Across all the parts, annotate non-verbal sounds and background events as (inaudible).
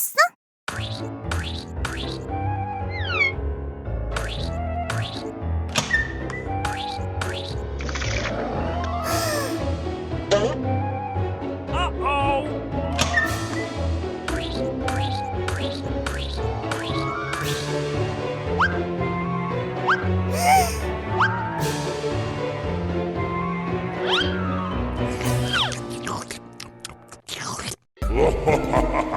아빠였어? 아빠가 (laughs)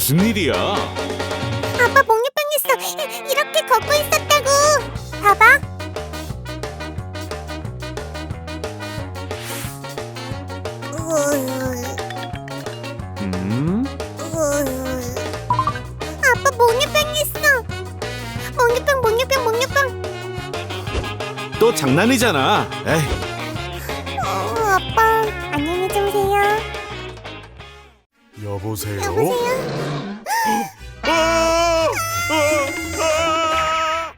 무슨 일이야? 아빠. 이- 이렇게 걷고 있었다고. 봐봐. 음? 아빠 몽유병 있어. 몽유병, 몽유병, 몽유병. 또 장난이잖아. 에이, 어, 아빠 주무세요. 여보세요? 여보세요. 아! 아! 아!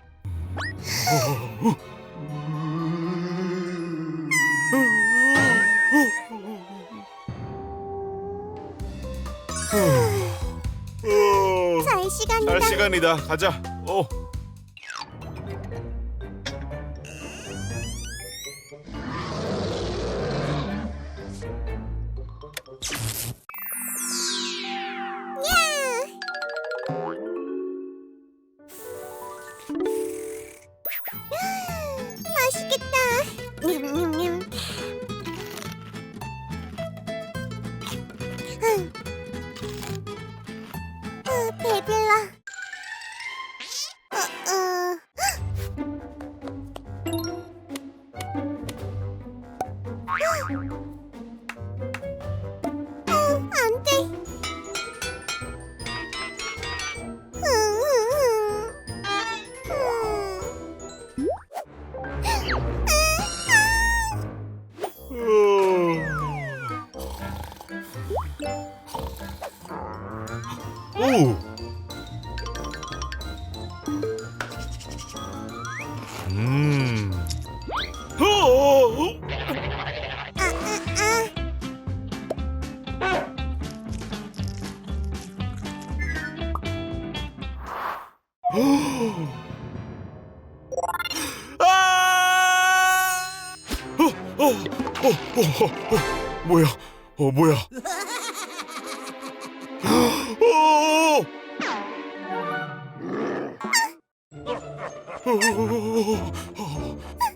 어, 잘 시간이다. 잘 시간이다. 가자. 어. не, не, не 아! 어, 어, 어, 어, 어, 어, 뭐야? 어, 뭐야? 어! 어,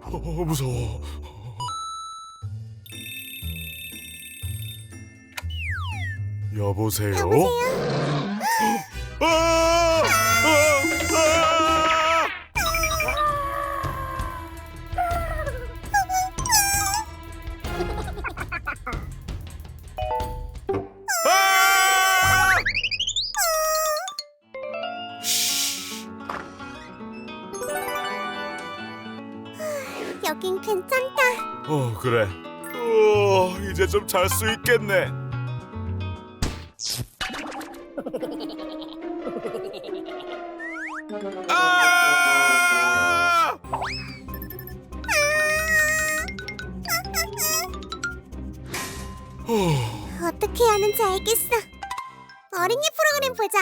어, 어, 무서워. 여보세요? 여보세요? 아! 아! 아! 여긴 괜찮다. 어 그래. 어 이제 좀 잘 수 있겠네. 아! 어, 어떻게 하는지 알겠어. 어린이 프로그램 보자.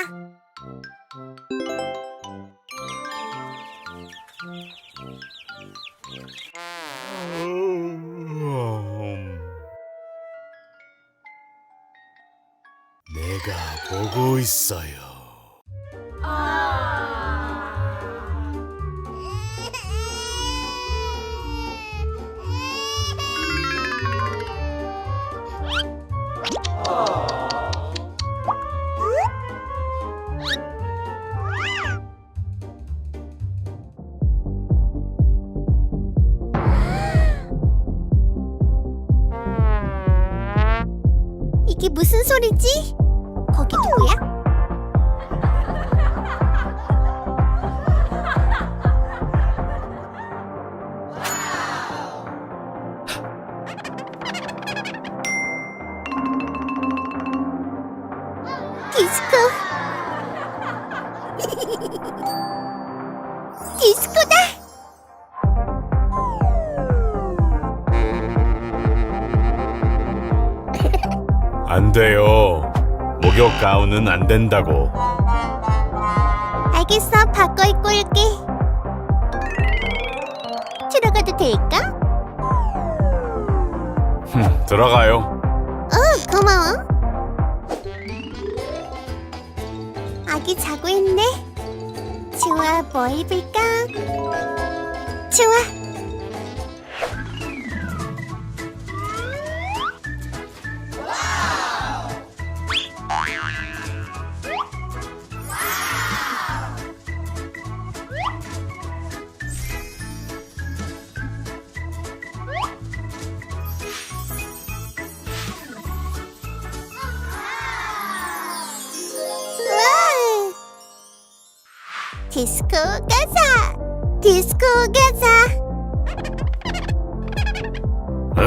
보고 있어요. 이게 무슨 소리지? 안 돼요. 목욕 가운은 안 된다고. 알겠어 바꿔 입고 올게 들어가도 될까? 흠, 들어가요. 어 고마워 아기 자고 있네 좋아 뭐 입을까? 좋아 디스코 가자! 디스코 가자! 어?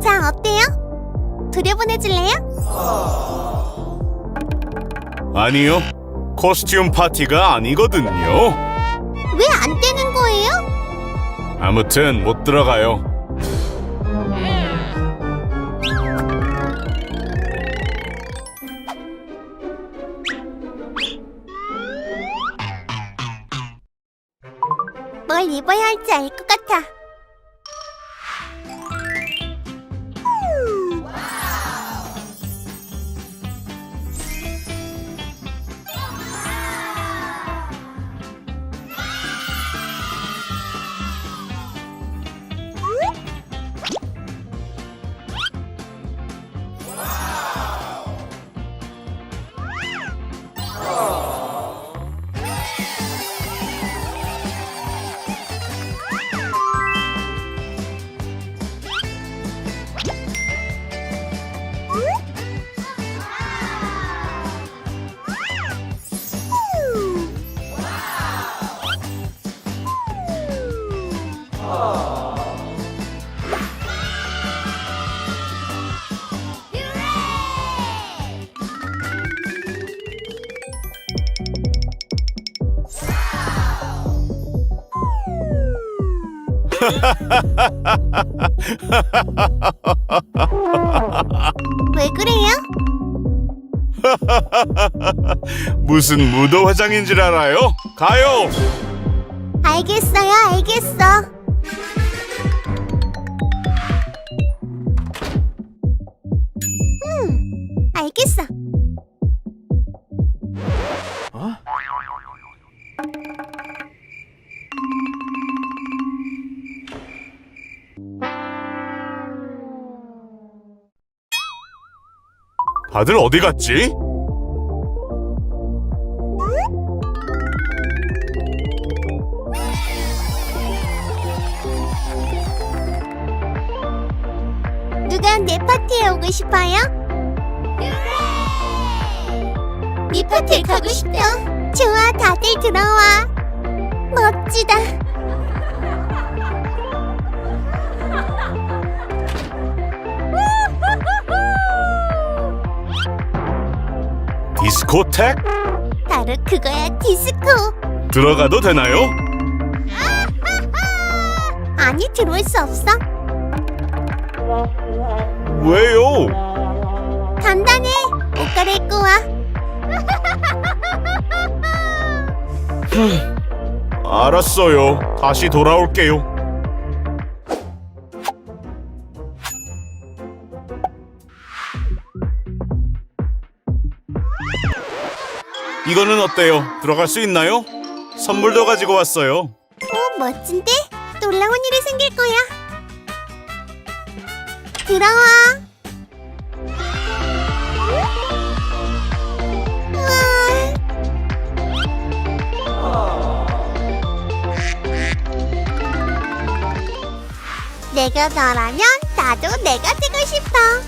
자, 어때요? 들여보내줄래요? 아니요. 코스튬 파티가 아니거든요. 왜 안 되는 거예요? 아무튼 못 들어가요. 입어야 할지 알 것 같아. (laughs) 왜 그래요? (laughs) 무슨 무도 화장인 줄 알아요? 가요. 알겠어요, 알겠어. 음, 알겠어. 다들 어디 갔지? 누가 내 파티에 오고 싶어요? 네 파티에 가고 싶다. 좋아, 다들 들어와. 멋지다. 디스코텍? 바로 그거야, 디스코. 들어가도 되나요? 아니, 들어올 수 없어. 왜요? 간단해. 옷 갈아입고 와. 알았어요. 다시 돌아올게요. 이거는 어때요? 들어갈 수 있나요? 선물도 가지고 왔어요. 오, 멋진데? 놀라운 일이 생길 거야. 들어와. 내가 너라면 나도 내가 되고 싶어.